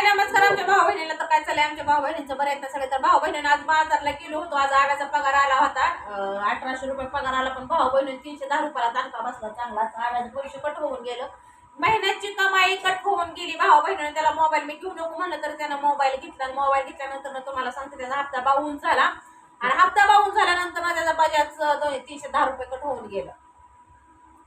हाय नमस्कार आमच्या भाऊ बहिणीला तर काय चाललंय? आमच्या भाऊ बहिणीचं बरं आहेत सगळे. तर भाऊ बहिणीनं आज बाजारला गेलो होतो. आज आव्याचा पगार आला होता. अठराशे रुपये पगार आला पण भाऊ बहिणी तीनशे दहा रुपयाला दणका बसला. चांगला आव्याचं पैसे कट होऊन गेलं. महिन्याची कमाई कट होऊन गेली. भाऊ बहिणीने त्याला मोबाईल मी घेऊ नको म्हणलं तर त्यानं मोबाईल घेतला. मोबाईल घेतल्यानंतर तुम्हाला सांगते त्याचा हप्ता बाहून झाला. आणि हप्ता बाहून झाल्यानंतर त्याचा बजाज तीनशे दहा रुपये कट होऊन गेलं.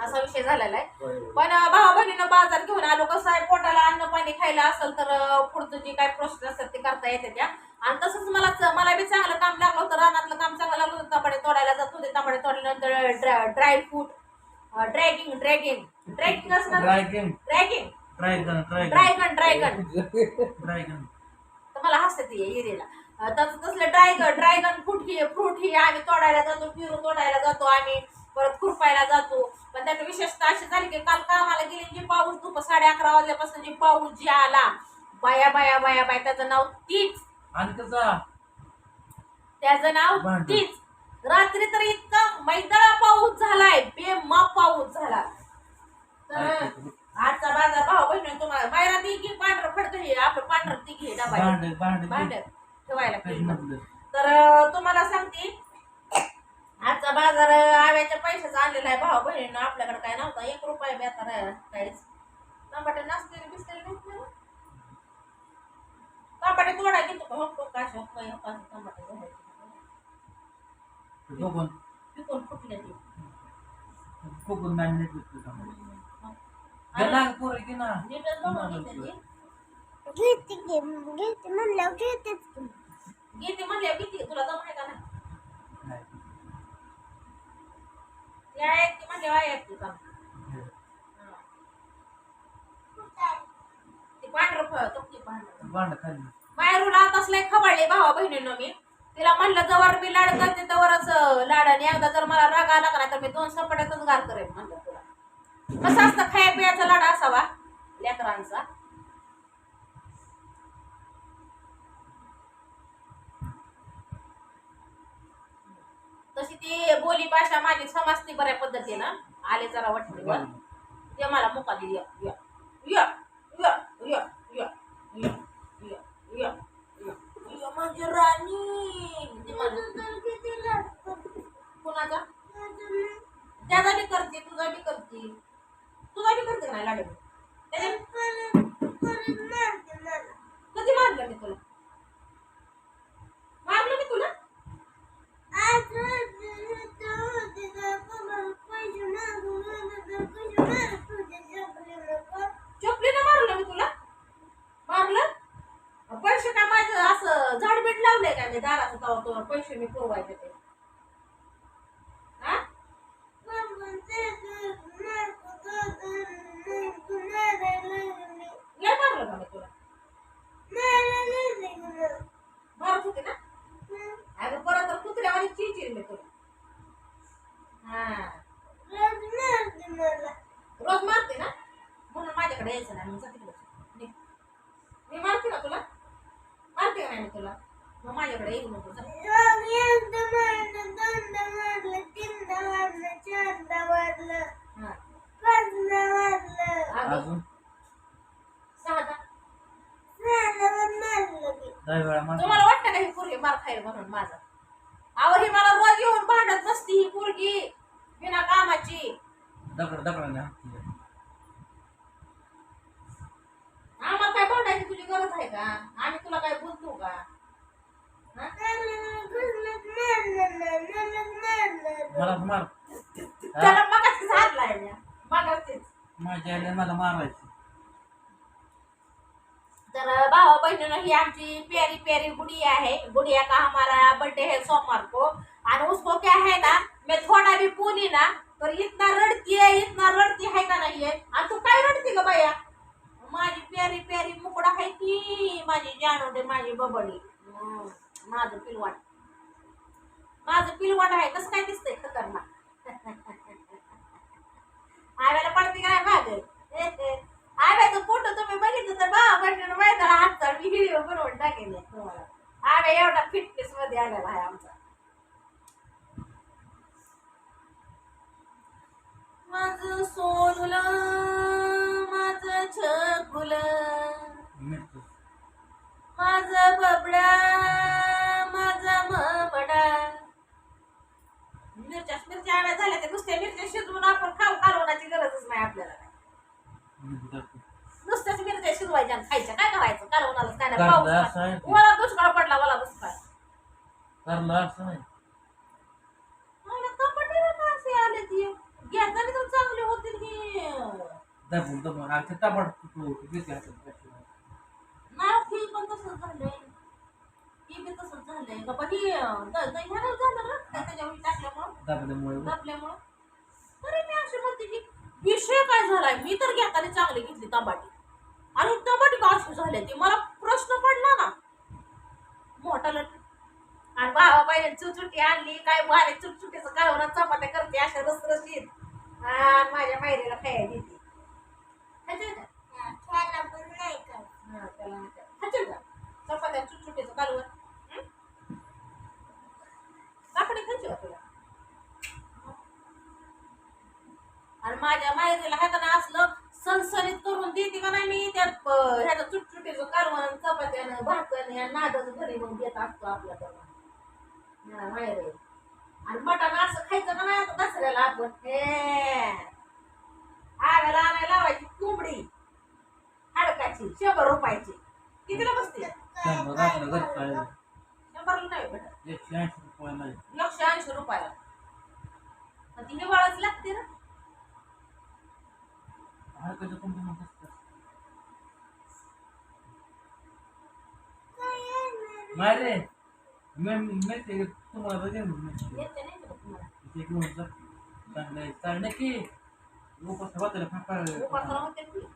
असा विषय झालेला आहे. पण भावा बहिणीनं बाजार घेऊन आलो कसं आहे पोटाला अन्न पाणी खायला असेल तर पुढचं जी काय प्रोसेस असतात ते करता येते त्या. आणि तसंच मला मला बी चांगलं काम लागलं होतं रानातलं काम चांगलं लागलं होतं तांबडे तोडायला जात होते तांबडे तोडल्यानंतर dry fruit dragging dragging dragging असणार dragon dragging dragon dragon dragon dragon dragon तर मला हसते ती एरियाला तसं तसलं ड्रॅगन ड्रॅगन फ्रूट ही फ्रूट ही आम्ही तोडायला जातो पेरू तोडायला जातो आम्ही. परत खुरपायला जातो. पण त्यात विशेषतः अशी झाली की काल कामाला गेली जी पाऊस धुप साडे अकरा वाजल्यापासून जी पाऊस जी आला बाया बाया बाया बाया त्याचं नाव तीच. आणि त्याचा? त्याचं नाव. तीच. रात्री तर इतका मैदाळा पाऊस झालाय बेमाप पाऊस झाला. तर आजचा बाजार भाव बहिणी तुम्हाला बाहेर ती घे पांढरं फडक हे आपलं पांढरं ती घे डबा भांड ठेवायला मधलं तर अं, तुम्हाला सांगते आजचा बाजार आव्याच्या पैशाचा आणलेला आहे भाऊ बहिणीनं आपल्याकडे काय नव्हता. एक रुपया बी आता राहिला काहीच टमाटे नसलेले बिसलेले नाहीत ना टमाटे तोडा घेतो का हो काश हो टमाटे. कोकण पिकून फुटले ते. कोकण मॅरिनेट गेला पोरं की ना नीटच बनवून घेते. घेते म्हणल्यावर घेतेच किती? तुला जम आहे का नाही? ते पांढरं फळ तो ते पांढरं? भांड खाली बाहेरून आत असलंय खबाळले भावा बहिणीनं मी. तिला म्हणलं जवळ मी लाड करते तवरच लाड. आणि एकदा जर मला राग आला का नाही तर मी दोन सपाट्यातच गार करेन म्हणलं तुला. कसं असतं खाया पियाचा लाड असावा लेकरांचा. ती बोली भाषा माझी समजते बऱ्या पद्धतीनं आले जरा वाटते बरं. ते मला मुका दे या या या या या या या या या या माझी राणी? कुणाचा त्याचा बी करते तुझा बी करते तुझा बी करते नाही लाडू मला. कधी मारलं मी तुला पैसे मी पुरवायचे ते हा पण ते मारत होतं, मारायला लागले. लय मारलं का मी तुला मारायला लागले. मारत होते ना हं. अगं परत तर कुत्र्यावानी चिरचिर मी तुला हा रोज मारते मला. रोज मारते ना म्हणून माझ्याकडे यायचं नाही मग जा तिकडे निघ. मी मारते ना तुला मारते का नाही मी तुला मग माझ्याकडे येऊ नको जा. रोज एकदा मारलं, दोनदा मारलं, तीनदा मारलं, चारदा मारलं, हा. पाचदा मारलं, अगं, अजून सहादा. सहाला पण मारलं की. दहा वेळा मार तुम्हाला वाटतं का खाईल म्हणून माझा. अहो ही मला रोज येऊन भांडत नसती ही पोरगी बिना कामाची. दगड दगडाने हात आम्हाला काय भांडायची तुझी गरज आहे का? आम्ही तुला काय बोलतो का? हा? मला मार. त्याला मगाच झाडलाय मगाचीच माझ्या आईने मला मारायची. तर भावा बहनों ही आमची प्यारी प्यारी गुड़िया है गुड़िया का हमारा बर्थडे है सोमवार को और उसको क्या है ना मैं थोड़ा भी पूनी ना तो इतना रडती है इतना रडती है का नहीं है और तू काय रडती का भैया माझी प्यारी प्यारी मुकडा है की माझी जानवडे माझी बबडी माझं पिलवाट माझं पिलवाट आहे कसं काय दिसतंय खतरनाक? आव्याला पडते काय माग? आव्याचा फोटो तुम्ही बघितलं तर बा बहिणीनं मैदाना हातचा मी व्हिडिओ बनवून टाकेल तुम्हाला. आव्या एवढा फिटनेस मध्ये आलेला आहे आमचा. माझं सोनुल माझं छकुल माझ बबडा माझा मबडा मिरच्या मिरच्या आव्या झाल्या ते नुसत्या मिरच्या शिजवून आपण खाऊ घालवण्याची गरजच नाही आपल्याला. आणि खायच्या. काय करायचं? काय नाही? पाऊस असं आहे नाही. ते. मला दुष्काळ पडला मला दुष्काळ. कारलं असं नाही मला कपाटीला का असे आले ती. घेताना तर चांगले होतील की. दबून दबून. आता टमाट तुटू किती हातात नाही फी पण तसंच झालंय. ही बी तसंच झालंय. का पण ही अं, द- दही ह्याला झालं ना? त्या त्याच्यावर टाकल्यामुळं. दाबल्यामुळे. दाबल्यामुळं. तरी मी अशी म्हणते की विषय काय झालाय? मी तर घेताना चांगली घेतली तांबाटी. आणि का अशी झाली ती मला प्रश्न पडला ना मोठा लट आणि भावा बाई चुचुटी आणली काय भारी चुटचुटीचं काय होणार चपात्या करते अशा रसरशीत आणि माझ्या मायरीला खायला देते खायचं का? हा, खायला पण नाही काय त्याला म्हणतात. खायचं का? चपात्या चुटचुटीचं कालवण? काकडी खायची का तुला आणि माझ्या हाताने असलं सणसणीत करून देते का नाही मी त्यात अं, ह्याचं चुटचुटीचं कालवण चपात्यानं आणि नादाचं घरी मग देत असतो आपल्याकडं माहेरी आणि मटण असं खायचं का नाही आता दसऱ्याला आपण? हे. आव्याला आणायला लावायची कोंबडी. हाडकाची शंभर रुपयाची. कितीला बसते? शंभरला नाही भेटत. एकशे ऐंशी एकशे रुपयाला. पण ती हिवाळाच लागते ना. नाही रे मी मी ते तुम्हाला बघेन मी येते नाही का? तुम्हाला ते घेऊन जा चांगलं आहे चांगलं आहे की लोक वाचायला फार उपासाला म्हणते की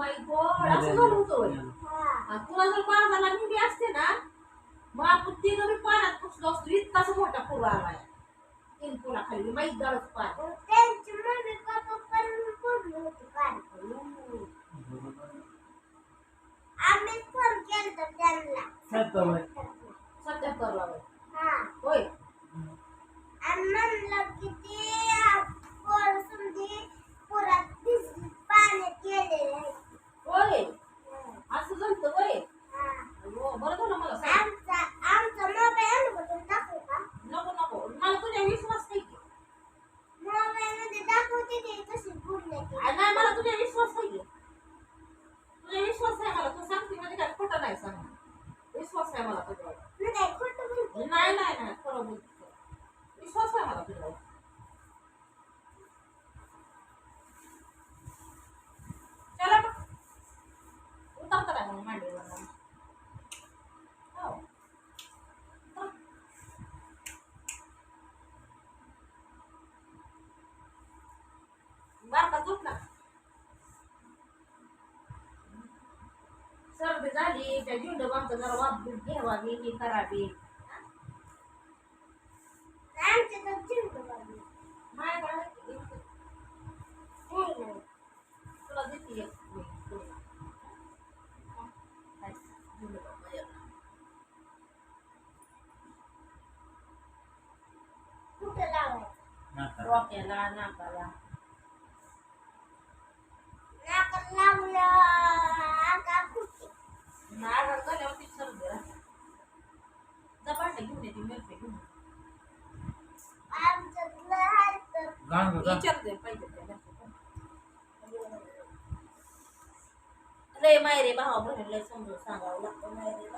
माय गॉड असं झालं होतं. हा. तुला जर बाजारला निधी असते ना मग आपण तिघं बी पाण्यात फसलो असतो इतकाच मोठा पूर आलाय. तीन पुलाखाली माहीत झालंच पाणी मग त्यांची मम्मी पप्पा पण होती फोन त्यांना. सत्याहत्तरला होय. हा होय आणि म्हणलं की ते पोर समजी पुरात भिजली पाण्यात गेलेले आहेत. होय हा. असं झालं होय हा. हो बरं झालं मला सांग आमचा आमचा मोबाईल अनुभव दाखवू का नको नको मला तुझ्या विश्वास नाही की मोबाईल मध्ये दाखवते ते कशी बुडले ते आ, नाही मला तुझ्या विश्वास नाही की तुझ्या विश्वास आहे मला तू सांगते म्हणजे काय खोटं नाही सांग विश्वास आहे मला तुझ्यावर मी काय खोटं बोलते नाही नाही नाही खरं बोलते विश्वास आहे मला तुझ्यावर चला मग उतरता काय मग मांडीवर हो उतर. बारका झोपला सर्दी झाली त्या झेंडू आमचं जरा वाप घ्यावावी हे करावी आमच्या तर चिंटू बाबी माझ्याकडे आहे की गिफ्ट. नाही नाही तुला देते एक मी, तुला. काय? झेंडू बाम माझ्याकडे. कुठं लावायचं डोक्याला नाकाला नाकात लावलं आका कुठे आघात झाल्यावर ती सर जपाटे घेऊन येते घेऊन गाण ग, गाण. विचारते पाहिजे लय भावा बहिणी समजून सांगावं लागतं मायरे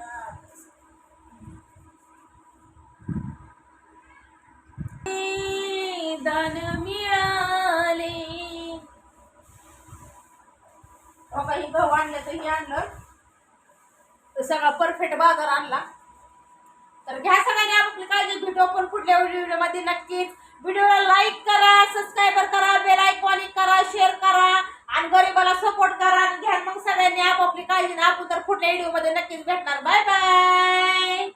दान मिळाले. बाबा हे गहू आणलं तर हे आणलं. तर सगळा परफेक्ट बाजार आणला. तर घ्या सगळ्यांनी आपली काळजी भेटू आपण पुढल्या व्हिडिओमध्ये नक्कीच व्हिडिओला लाईक करा सबस्क्राईबर करा बेल आयकॉनिक करा शेअर करा आणि गरीबाला सपोर्ट करा आणि घ्या. मग सगळ्यांनी आपापली काळजी आपण तर पुढल्या व्हिडिओमध्ये नक्कीच भेटणार. Bye bye